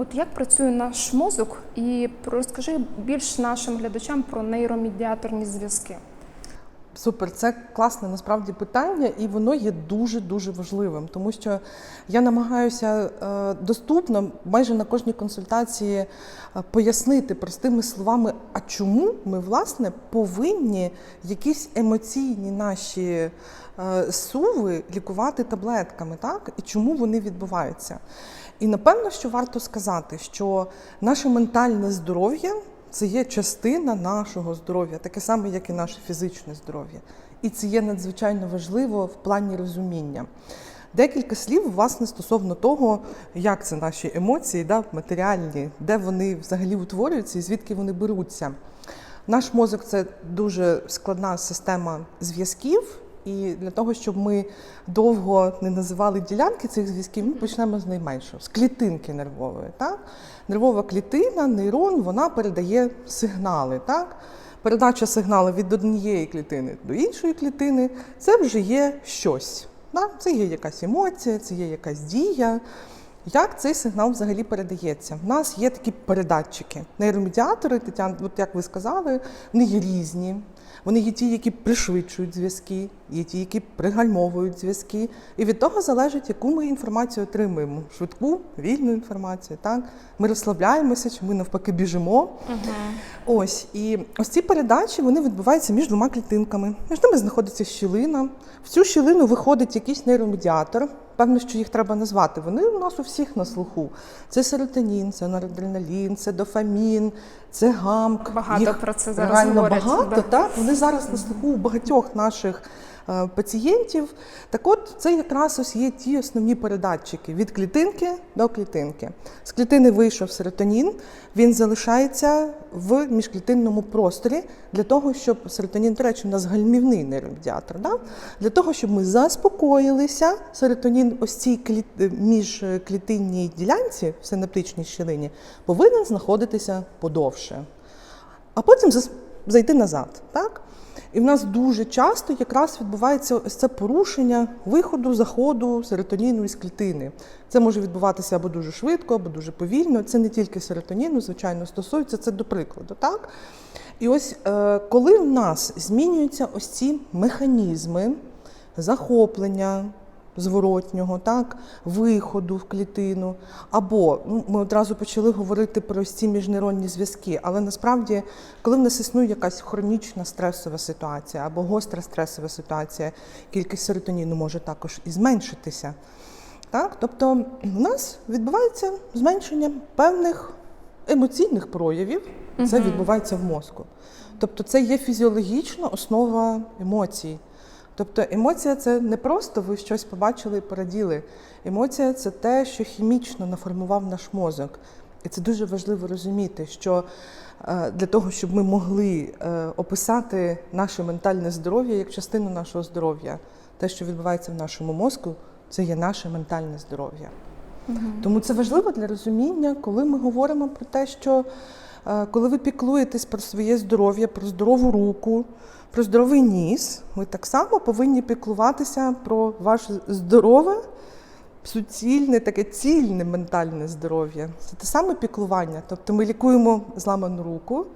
От як працює наш мозок, і розкажи більш нашим глядачам про нейромедіаторні зв'язки. Супер, це класне насправді питання, і воно є дуже дуже важливим, тому що я намагаюся е, доступно майже на кожній консультації е, пояснити простими словами, а чому ми власне повинні якісь емоційні наші е, суви лікувати таблетками, так і чому вони відбуваються. І напевно, що варто сказати, що наше ментальне здоров'я це є частина нашого здоров'я, таке саме, як і наше фізичне здоров'я. І це є надзвичайно важливо в плані розуміння. Декілька слів, власне, стосовно того, як це наші емоції, да, матеріальні, де вони взагалі утворюються і звідки вони беруться. Наш мозок це дуже складна система зв'язків, і для того, щоб ми довго не називали ділянки цих зв'язків, ми почнемо з найменшого, з клітинки нервової. Так? Нервова клітина, нейрон, вона передає сигнали. Так? Передача сигналу від однієї клітини до іншої клітини це вже є щось. Так? Це є якась емоція, це є якась дія. Як цей сигнал взагалі передається? В нас є такі передатчики. Нейромедіатори, Тетяна, от як ви сказали, вони є різні. Вони є ті, які пришвидшують зв'язки, є ті, які пригальмовують зв'язки. І від того залежить, яку ми інформацію отримуємо: швидку, вільну інформацію. Так? Ми розслабляємося, чи ми навпаки біжимо. Ось і ось ці передачі вони відбуваються між двома клітинками. Між ними знаходиться щілина. В цю щілину виходить якийсь нейромедіатор. Певно, що їх треба назвати. Вони у нас у всіх на слуху. Це серотонін, це норадреналін, це дофамін, це гамк. Багато Їх про це зараз реально говорять, багато. да. Так, вони зараз на слуху у багатьох наших пацієнтів. Так от, це якраз ось є ті основні передатчики від клітинки до клітинки. З клітини вийшов серотонін, він залишається в міжклітинному просторі для того, щоб серотонін, до речі, у нас гальмівний нейромедіатор, да? для того, щоб ми заспокоїлися, серотонін ось цій кліт... міжклітинній ділянці в синаптичній щілині повинен знаходитися подовше а потім зайти назад. Так? І в нас дуже часто якраз відбувається ось це порушення виходу, заходу серотоніну із клітини. Це може відбуватися або дуже швидко, або дуже повільно. Це не тільки серотоніну, звичайно, стосується це до прикладу. Так? І ось е, коли в нас змінюються ось ці механізми захоплення, зворотнього, так, виходу в клітину. Або ну, ми одразу почали говорити про ці міжнейронні зв'язки, але насправді, коли в нас існує якась хронічна стресова ситуація або гостра стресова ситуація, кількість серотоніну може також і зменшитися. Так? Тобто у нас відбувається зменшення певних емоційних проявів, це відбувається в мозку. Тобто це є фізіологічна основа емоцій. Тобто емоція це не просто ви щось побачили і пораділи. Емоція це те, що хімічно наформував наш мозок. І це дуже важливо розуміти, що е, для того, щоб ми могли е, описати наше ментальне здоров'я як частину нашого здоров'я, те, що відбувається в нашому мозку, це є наше ментальне здоров'я. Тому це важливо для розуміння, коли ми говоримо про те, що коли ви піклуєтесь про своє здоров'я, про здорову руку, про здоровий ніс, ви так само повинні піклуватися про ваше здорове, суцільне, таке цільне ментальне здоров'я. Це те саме піклування. Тобто ми лікуємо зламану руку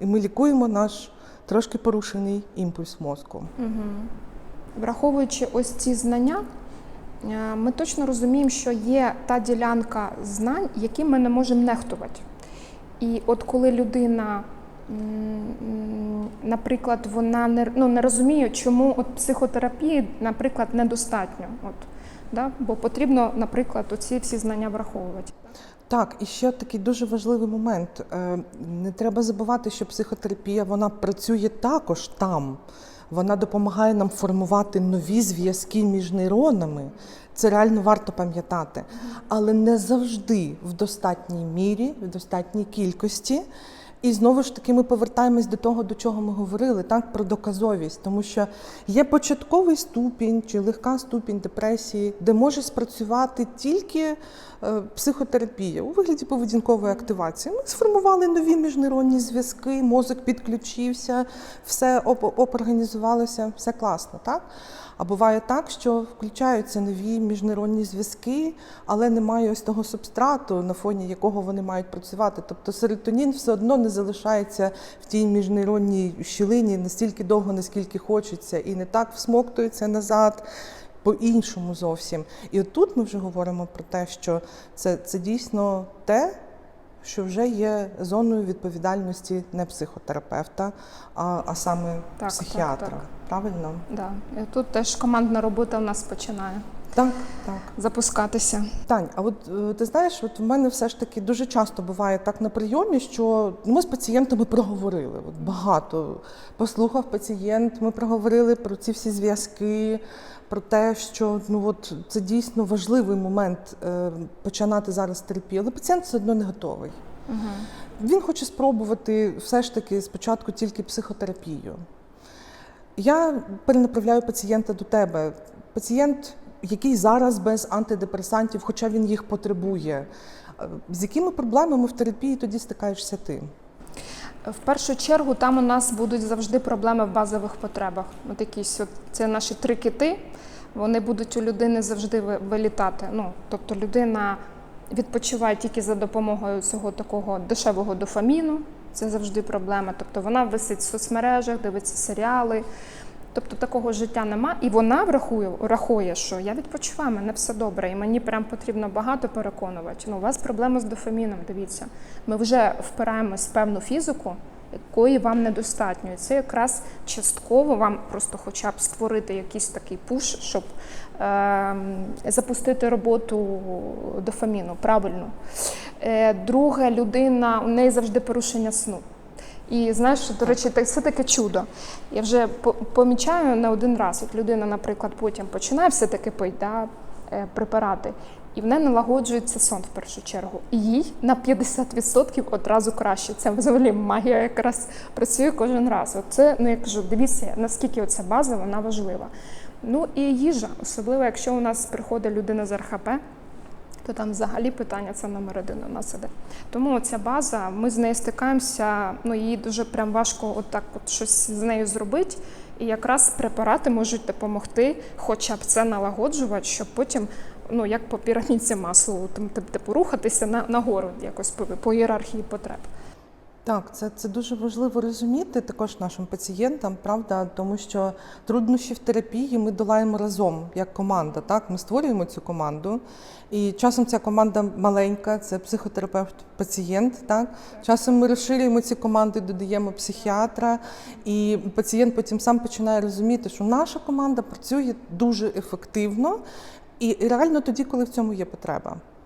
і ми лікуємо наш трошки порушений імпульс мозку. Враховуючи ось ці знання, е, ми точно розуміємо, що є та ділянка знань, які ми не можемо нехтувати. І от коли людина, наприклад, вона не, ну, не розуміє, чому от психотерапії, наприклад, недостатньо. От, да? Бо потрібно, наприклад, оці всі знання враховувати. Так, і ще такий дуже важливий момент. Е, Не треба забувати, що психотерапія вона працює також там. Вона допомагає нам формувати нові зв'язки між нейронами. Це реально варто пам'ятати. Але не завжди в достатній мірі, в достатній кількості. І знову ж таки ми повертаємось до того, до чого ми говорили, так, про доказовість, тому що є початковий ступінь чи легка ступінь депресії, де може спрацювати тільки е, психотерапія у вигляді поведінкової активації. Ми сформували нові міжнейронні зв'язки, мозок підключився, все організувалося, все класно, так? А буває так, що включаються нові міжнейронні зв'язки, але немає ось того субстрату, на фоні якого вони мають працювати. Тобто серотонін все одно не залишається в тій міжнейронній щілині настільки довго, наскільки хочеться, і не так всмоктується назад. По-іншому зовсім. І от тут ми вже говоримо про те, що це, це дійсно те, що вже є зоною відповідальності не психотерапевта, а, а саме так, психіатра. так. Правильно? Да. І тут теж командна робота у нас починає Так, так. запускатися. Тань, а от е, ти знаєш, от в мене все ж таки дуже часто буває так на прийомі, що ми з пацієнтами проговорили. От багато послухав пацієнт, ми проговорили про ці всі зв'язки, про те, що ну от це дійсно важливий момент е, починати зараз терапію, але пацієнт все одно не готовий. Угу. Він хоче спробувати все ж таки спочатку тільки психотерапію. Я перенаправляю пацієнта до тебе. Пацієнт, який зараз без антидепресантів, хоча він їх потребує. Е, З якими проблемами в терапії тоді стикаєшся ти? В першу чергу там у нас будуть завжди проблеми в базових потребах. От якісь от це наші три кити. Вони будуть у людини завжди вилітати. Ну тобто людина відпочиває тільки за допомогою цього такого дешевого дофаміну. Це завжди проблема. Тобто вона висить в соцмережах, дивиться серіали. Тобто такого життя нема, і вона врахує, рахує, що я відпочиваю, мене все добре, і мені прям потрібно багато переконувати. Ну, у вас проблеми з дофаміном, дивіться. Ми вже впираємось в певну фізику, якої вам недостатньо. І це якраз частково вам просто хоча б створити якийсь такий пуш, щоб е, запустити роботу дофаміну правильно. Е, друге, людина, у неї завжди порушення сну. І знаєш, до речі, так- це таке чудо. Я вже помічаю не один раз. От людина, наприклад, потім починає все-таки пити да, е, препарати, і в неї налагоджується сон в першу чергу. І їй на 50% одразу краще. Це взагалі магія якраз працює кожен раз. От це, ну я кажу, дивіться, наскільки оця база вона важлива. Ну і їжа, особливо якщо у нас приходить людина з РХП, то там взагалі питання це номер один у нас іде. Тому ця база, ми з нею стикаємося, ну їй дуже прям важко отак от щось з нею зробити. І якраз препарати можуть допомогти, хоча б це налагоджувати, щоб потім, ну як по пірамідці маслу, типу рухатися на, нагору якось по, по ієрархії потреб. Так, це, це дуже важливо розуміти також нашим пацієнтам, правда, тому що труднощі в терапії ми долаємо разом як команда. Так, ми створюємо цю команду, і часом ця команда маленька, це психотерапевт-пацієнт. Так, часом ми розширюємо ці команди, додаємо психіатра, і пацієнт потім сам починає розуміти, що наша команда працює дуже ефективно. І реально тоді, коли в цьому є потреба.